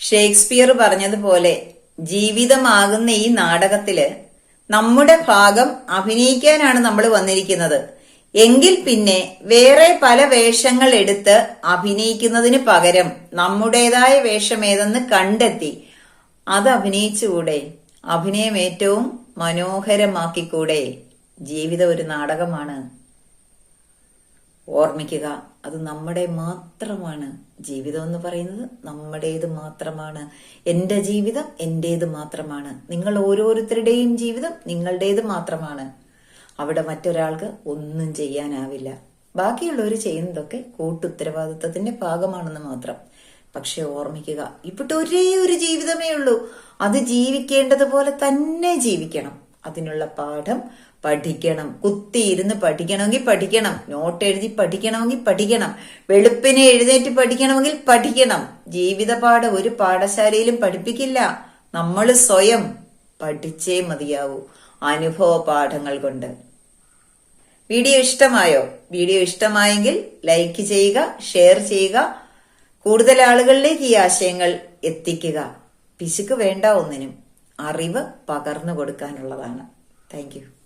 Shakespeare പറഞ്ഞതുപോലെ ജീവിതമാകുന്ന ഈ നാടകത്തിൽ നമ്മുടെ ഭാഗം അഭിനയിക്കാനാണ് നമ്മൾ വന്നിരിക്കുന്നത്. എങ്കിൽ പിന്നെ വേറെ പല വേഷങ്ങൾ എടുത്ത് അഭിനയിക്കുന്നതിന് പകരം നമ്മുടേതായ വേഷം ഏതെന്ന് കണ്ടെത്തി അത് അഭിനയിച്ചുകൂടെ? അഭിനയം ഏറ്റവും മനോഹരമാക്കിക്കൂടെ? ജീവിതം ഒരു നാടകമാണ്. ഓർമ്മിക്കുക അത് നമ്മുടെ മാത്രമാണ് ജീവിതം എന്ന് പറയുന്നത്. നമ്മുടേത് മാത്രമാണ് എന്റെ ജീവിതം എന്റേത് മാത്രമാണ്. നിങ്ങൾ ഓരോരുത്തരുടെയും ജീവിതം നിങ്ങളുടേത് മാത്രമാണ്. അവിടെ മറ്റൊരാൾക്ക് ഒന്നും ചെയ്യാനാവില്ല. ബാക്കിയുള്ളവർ ചെയ്യുന്നതൊക്കെ കൂട്ടുത്തരവാദിത്വത്തിന്റെ ഭാഗമാണെന്ന് മാത്രം. പക്ഷെ ഓർമ്മിക്കുക ഇവിടെ ഒരേ ഒരു ജീവിതമേ ഉള്ളൂ. അത് ജീവിക്കേണ്ടതുപോലെ തന്നെ ജീവിക്കണം. അതിനുള്ള പാഠം പഠിക്കണം. കുത്തിയിരുന്ന് പഠിക്കണമെങ്കിൽ പഠിക്കണം. നോട്ട് എഴുതി പഠിക്കണമെങ്കിൽ പഠിക്കണം. വെളുപ്പിനെ എഴുന്നേറ്റ് പഠിക്കണമെങ്കിൽ പഠിക്കണം. ജീവിതപാഠം ഒരു പാഠശാലയിലും പഠിപ്പിക്കില്ല. നമ്മൾ സ്വയം പഠിച്ചേ മതിയാവൂ. അനുഭവ പാഠങ്ങൾ കൊണ്ട്. വീഡിയോ ഇഷ്ടമായോ? വീഡിയോ ഇഷ്ടമായെങ്കിൽ ലൈക്ക് ചെയ്യുക ഷെയർ ചെയ്യുക. കൂടുതൽ ആളുകളിലേക്ക് ഈ ആശയങ്ങൾ എത്തിക്കുക. പിശുക്ക് വേണ്ട ഒന്നിനും. അറിവ് പകർന്നു കൊടുക്കാനുള്ളതാണ്. താങ്ക്